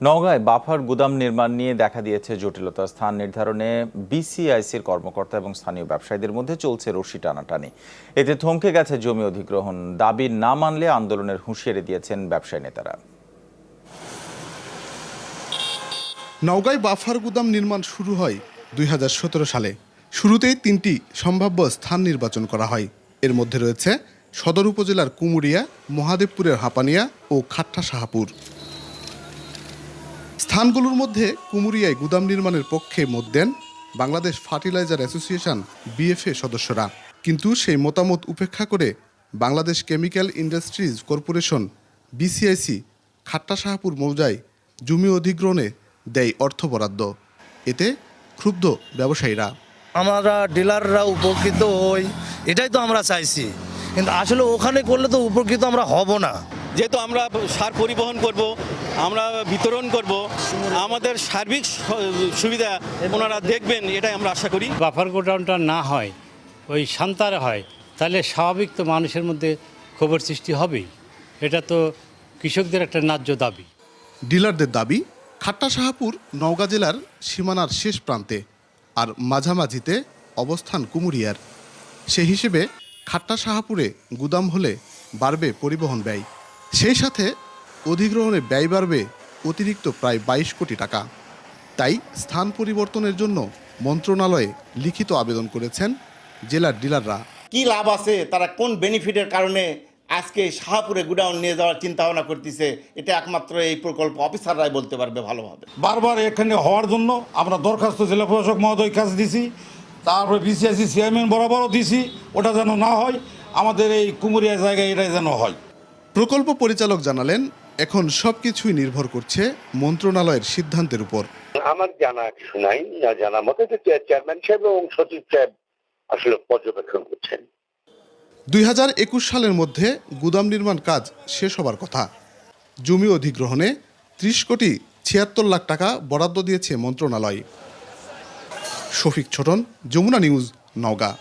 নওগাঁয় buffer গুদাম নির্মাণ নিয়ে দেখা দিয়েছে জটিলতা। স্থান নির্ধারণে বিসিআইসির কর্মকর্তা এবং স্থানীয় ব্যবসায়ীদের মধ্যে চলছে রশি টানাটানি। এতে থমকে গেছে জমি অধিগ্রহণ। দাবি না মানলে আন্দোলনের হুঁশিয়ারি দিয়েছেন ব্যবসায়ী নেতারা। নওগাঁয় বাফার গুদাম নির্মাণ শুরু হয় দুই হাজার সতেরো সালে। শুরুতেই তিনটি সম্ভাব্য স্থান নির্বাচন করা হয়। এর মধ্যে রয়েছে সদর উপজেলার কুমুরিয়া, মহাদেবপুরের হাপানিয়া ও খাট্টা শাহাপুর। স্থানগুলোর মধ্যে কুমুরিয়ায় গুদাম নির্মাণের পক্ষে মত দেন বাংলাদেশ ফার্টিলাইজার অ্যাসোসিয়েশন বিএফএ সদস্যরা। কিন্তু সেই মতামত উপেক্ষা করে Bangladesh chemical industries corporation BCIC Khatta Shahapur মৌজায় জমি অধিগ্রহণে দেয় অর্থ বরাদ্দ। এতে ক্ষুব্ধ ব্যবসায়ীরা। আমরা ডিলাররা উপকৃত হই এটাই তো আমরা চাইছি। কিন্তু আসলে ওখানে করলে তো উপকৃত আমরা হব না। যেহেতু আমরা সার পরিবহন করব আমরা বিতরণ করব। আমাদের সার্বিক সুবিধা ওনারা দেখবেন এটাই আমরা আশা করি। বাফার গোডাউনটা না হয় ওই শান্তারে হয় তাহলে স্বাভাবিক তো মানুষের মধ্যে খবর সৃষ্টি হবেই। এটা তো কৃষকদের একটা ন্যায্য দাবি। ডিলারদের দাবি খাট্টা শাহাপুর নওগাঁ জেলার সীমানার শেষ প্রান্তে আর মাঝামাঝিতে অবস্থান কুমুরিয়ার। সে হিসেবে খাট্টা শাহাপুরে গুদাম হলে বাড়বে পরিবহন ব্যয়। সেই সাথে অধিগ্রহণে ব্যয় বাড়বে অতিরিক্ত প্রায় বাইশ কোটি টাকা। তাই স্থান পরিবর্তনের জন্য মন্ত্রণালয়ে লিখিত আবেদন করেছেন জেলার ডিলাররা। কি লাভ আছে? তারা কোন বেনিফিটের কারণে আজকে শাহপুরে গুডাউন নিয়ে যাওয়ার চিন্তা ভাবনা করতেছে? এটা একমাত্র এই প্রকল্প অফিসাররাই বলতে পারবে ভালোভাবে। বারবার এখানে হওয়ার জন্য আমরা দরখাস্ত জেলা প্রশাসক মহোদয় কাছে দিছি তারপরে বিসিআইসি চেয়ারম্যান বরাবরও দিছি ওটা যেন না হয় আমাদের এই কুমুরিয়া জায়গায় এটা যেন হয়। প্রকল্প পরিচালক জানালেন এখন সবকিছুই নির্ভর করছে মন্ত্রণালয়ের সিদ্ধান্তের উপর। আমার জানা কিছু নাই না জানা মতে যে চেয়ারম্যান সাহেব এবং সচিব সাহেব আসলে পর্যবেক্ষণ করছেন। দুই হাজার একুশ সালের মধ্যে গুদাম নির্মাণ কাজ শেষ হবার কথা। জমি অধিগ্রহণে ত্রিশ কোটি ছিয়াত্তর লাখ টাকা বরাদ্দ দিয়েছে মন্ত্রণালয়। শফিক ছোটন যমুনা নিউজ নওগাঁ।